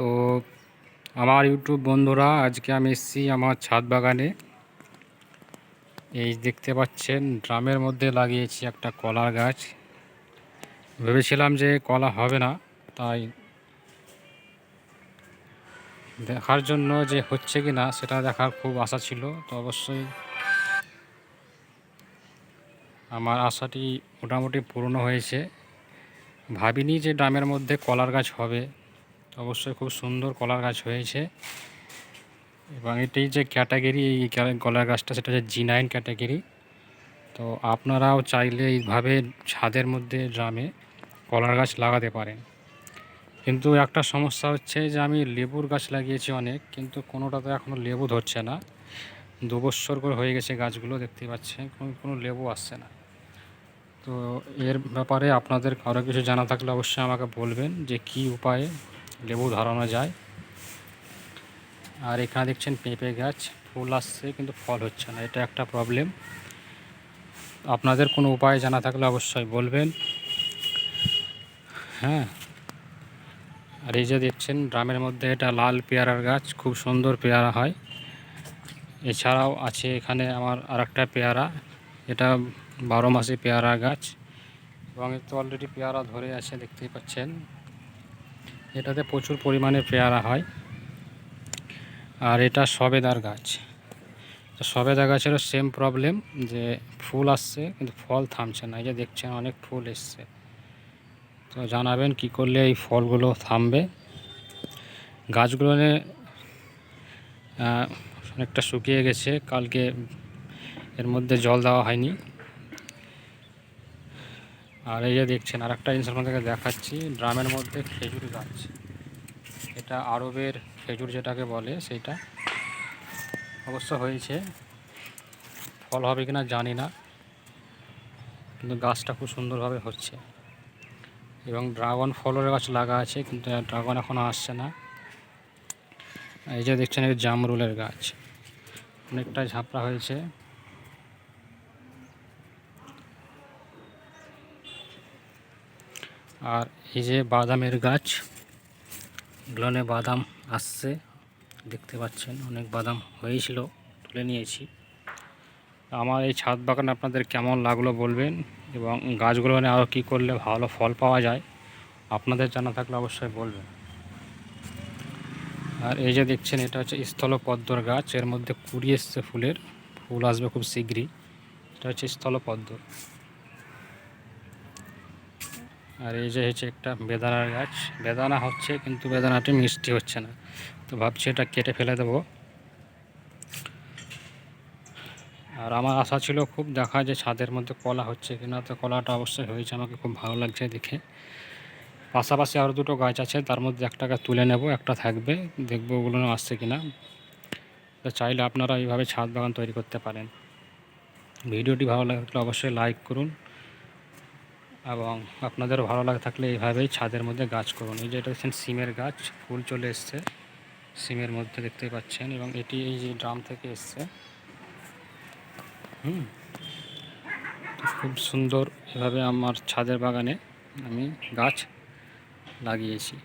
তো আমার ইউটিউব বন্ধুরা, আজকে আমি এসেছি আমার ছাদ বাগানে। এই দেখতে পাচ্ছেন, ড্রামের মধ্যে লাগিয়েছি একটা কলার গাছ। ভেবেছিলাম যে কলা হবে না, তাই দেখার জন্য যে হচ্ছে কি না, সেটা দেখার খুব আশা ছিল। তো অবশ্যই আমার আশাটি মোটামুটি পূর্ণ হয়েছে। ভাবিনি যে ড্রামের মধ্যে কলার গাছ হবে। অবশ্যই খুব সুন্দর কলার গাছ হয়েছে। এবং এটি যে ক্যাটাগরি, এই কলার গাছটা সেটা হচ্ছে জি নাইন ক্যাটাগরি। তো আপনারাও চাইলে এইভাবে ছাদের মধ্যে ড্রামে কলার গাছ লাগাতে পারেন। কিন্তু একটা সমস্যা হচ্ছে যে আমি লেবুর গাছ লাগিয়েছি অনেক, কিন্তু কোনোটাতে এখনও লেবু ধরছে না। দু করে হয়ে গেছে গাছগুলো দেখতে পাচ্ছেন কোনো কোনো লেবু আসছে না। তো এর ব্যাপারে আপনাদের কারও কিছু জানা থাকলে অবশ্যই আমাকে বলবেন যে কি উপায়ে লেবু ধরানো যায়। আর এখানে দেখছেন পেঁপে গাছ, ফুল আসছে কিন্তু ফল হচ্ছে না, এটা একটা প্রবলেম আপনাদের কোনো উপায় জানা থাকলে অবশ্যই বলবেন। হ্যাঁ। আর এই যে দেখছেন ড্রামের মধ্যে এটা লাল পেয়ারার গাছ, খুব সুন্দর পেয়ারা হয়। এছাড়াও আছে এখানে আমার আর পেয়ারা, এটা বারো মাসে পেয়ারা গাছ। এবং এতে অলরেডি পেয়ারা ধরে আছে, দেখতেই পাচ্ছেন। এটাতে প্রচুর পরিমাণে পেয়ারা হয়। আর এটা সবেদার গাছ। সবেদা গাছেরও সেম প্রবলেম যে ফুল আসছে, কিন্তু ফল থামছে না। এই যে দেখছেন অনেক ফুল এসছে। তো জানাবেন কি করলে এই ফলগুলো থামবে। গাছগুলো অনেকটা শুকিয়ে গেছে। কালকে এর মধ্যে জল দেওয়া হয়নি। আর এই যে দেখছেন আর একটা জিনিস আপনাদেরকে দেখাচ্ছি, ড্রামের মধ্যে খেজুর গাছ। এটা আরবের খেজুর যেটাকে বলে সেইটা অবশ্য হয়েছে। ফল হবে কিনা জানি না, কিন্তু গাছটা খুব সুন্দরভাবে হচ্ছে। এবং ড্রাগন ফলের গাছ লাগা আছে, কিন্তু ড্রাগন এখনও আসছে না। এই যে দেখছেন, এই জামরুলের গাছ। অনেকটা ঝাপড়া হয়েছে। আর এই যে বাদামের গাছ গ্লনে বাদাম আসছে, দেখতে পাচ্ছেন অনেক বাদাম হয়েছিল, তুলে নিয়েছি। আমার এই ছাদ বাগান আপনাদের কেমন লাগল বলবেন এবং গাছগুলো মানে আরও কী করলে ভালো ফল পাওয়া যায়, আপনাদের জানা থাকলে অবশ্যই বলবেন। আর এই যে দেখছেন, এটা হচ্ছে স্থলপদ্মর গাছ, এর মধ্যে কুড়ি এসছে ফুলের, ফুল আসবে খুব শীঘ্রই। এটা হচ্ছে স্থলপদ্ম আর এই যে হচ্ছে একটা বেদানার গাছ। বেদানা হচ্ছে, কিন্তু বেদানাটি মিষ্টি হচ্ছে না। তো ভাবছি এটা কেটে ফেলে দেবো। আর আমার আশা ছিল খুব দেখা যে ছাদের মধ্যে কলা হচ্ছে কিনা, তো কলাটা অবশ্যই হয়েছে, আমাকে খুব ভালো লাগছে দেখে। পাশাপাশি আরও দুটো গাছ আছে, তার মধ্যে একটা গাছ তুলে নেব, একটা থাকবে, দেখব ওগুলো আসছে কিনা। তো চাইলে আপনারা এইভাবে ছাদ বাগান তৈরি করতে পারেন। ভিডিওটি ভালো লাগলে অবশ্যই লাইক করুন। এবং আপনাদের ভালো লাগে থাকলে এইভাবেই ছাদের মধ্যে গাছ করুন। এই যে এটা দেখছেন সিমের গাছ, ফুল চলে এসছে সিমের মধ্যে দেখতে পাচ্ছেন এবং এটি এই যে ড্রাম থেকে এসছে। হুম, খুব সুন্দর এভাবে আমার ছাদের বাগানে আমি গাছ লাগিয়েছি।